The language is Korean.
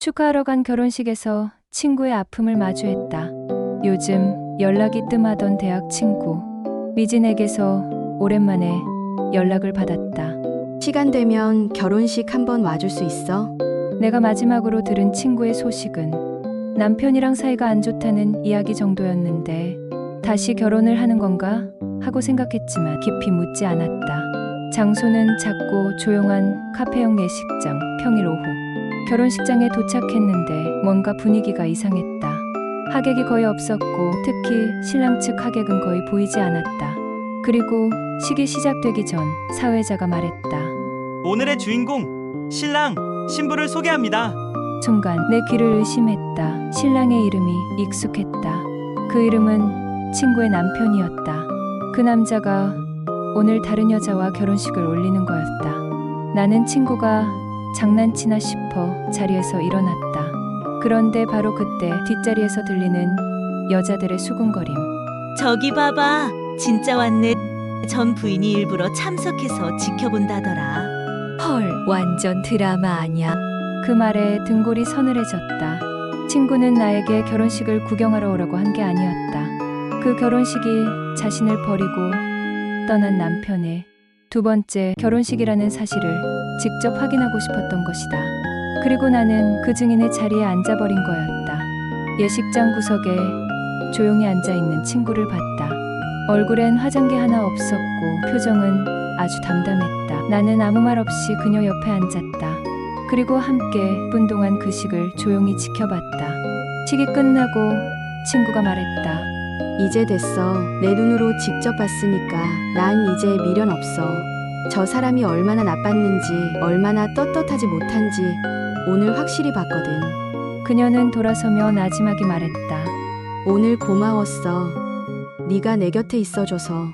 축하하러 간 결혼식에서 친구의 아픔을 마주했다. 요즘 연락이 뜸하던 대학 친구 미진에게서 오랜만에 연락을 받았다. 시간 되면 결혼식 한번 와줄 수 있어? 내가 마지막으로 들은 친구의 소식은 남편이랑 사이가 안 좋다는 이야기 정도였는데 다시 결혼을 하는 건가 하고 생각했지만 깊이 묻지 않았다. 장소는 작고 조용한 카페형 예식장 평일 오후 결혼식장에 도착했는데 뭔가 분위기가 이상했다. 하객이 거의 없었고 특히 신랑 측 하객은 거의 보이지 않았다. 그리고 식이 시작되기 전 사회자가 말했다. 오늘의 주인공 신랑 신부를 소개합니다. 순간 내 귀를 의심했다. 신랑의 이름이 익숙했다. 그 이름은 친구의 남편이었다. 그 남자가 오늘 다른 여자와 결혼식을 올리는 거였다. 나는 친구가 장난치나 싶어 자리에서 일어났다. 그런데 바로 그때 뒷자리에서 들리는 여자들의 수군거림. 저기 봐봐. 진짜 왔네. 전 부인이 일부러 참석해서 지켜본다더라. 헐, 완전 드라마 아니야? 그 말에 등골이 서늘해졌다. 친구는 나에게 결혼식을 구경하러 오라고 한 게 아니었다. 그 결혼식이 자신을 버리고 떠난 남편의 두 번째 결혼식이라는 사실을 직접 확인하고 싶었던 것이다. 그리고 나는 그 증인의 자리에 앉아버린 거였다. 예식장 구석에 조용히 앉아있는 친구를 봤다. 얼굴엔 화장기 하나 없었고 표정은 아주 담담했다. 나는 아무 말 없이 그녀 옆에 앉았다. 그리고 함께 분 동안 그 식을 조용히 지켜봤다. 식이 끝나고 친구가 말했다. 이제 됐어. 내 눈으로 직접 봤으니까 난 이제 미련 없어. 저 사람이 얼마나 나빴는지, 얼마나 떳떳하지 못한지 오늘 확실히 봤거든. 그녀는 돌아서며 나지막이 말했다. 오늘 고마웠어. 네가 내 곁에 있어줘서